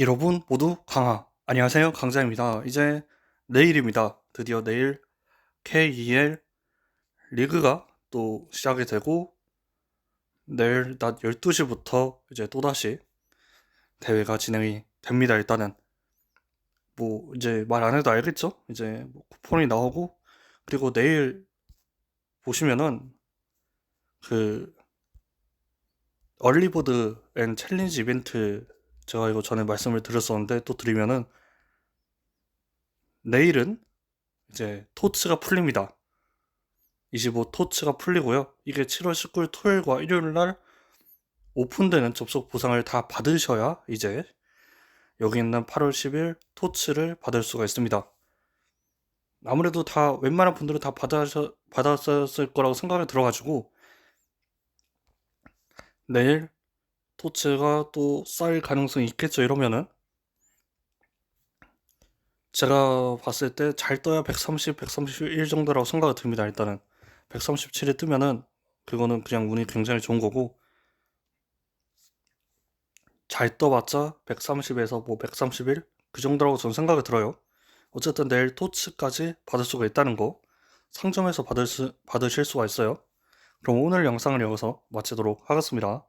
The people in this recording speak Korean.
여러분 모두 강하. 안녕하세요. 강자입니다. 이제 내일입니다. 드디어 내일 KEL 리그가 또 시작이 되고 내일 낮 12시부터 이제 또다시 대회가 진행이 됩니다. 일단은 뭐 이제 말 안 해도 알겠죠? 이제 뭐 쿠폰이 나오고 그리고 내일 보시면은 그 얼리버드 앤 챌린지 이벤트 제가 이거 전에 말씀을 드렸었는데 또 드리면은 내일은 이제 토츠가 풀립니다. 25 토츠가 풀리고요. 이게 7월 19일 토요일과 일요일 날 오픈되는 접속 보상을 다 받으셔야 이제 여기 있는 8월 10일 토츠를 받을 수가 있습니다. 아무래도 다 웬만한 분들은 다 받아서, 받았을 거라고 생각이 들어가지고 내일 토츠가 또 쌓일 가능성이 있겠죠 이러면은? 제가 봤을 때 잘 떠야 130, 131 정도라고 생각이 듭니다 일단은. 137에 뜨면은 그거는 그냥 운이 굉장히 좋은 거고 잘 떠봤자 130에서 뭐 131? 그 정도라고 저는 생각이 들어요. 어쨌든 내일 토츠까지 받을 수가 있다는 거 상점에서 받을 수, 받으실 수가 있어요. 그럼 오늘 영상을 여기서 마치도록 하겠습니다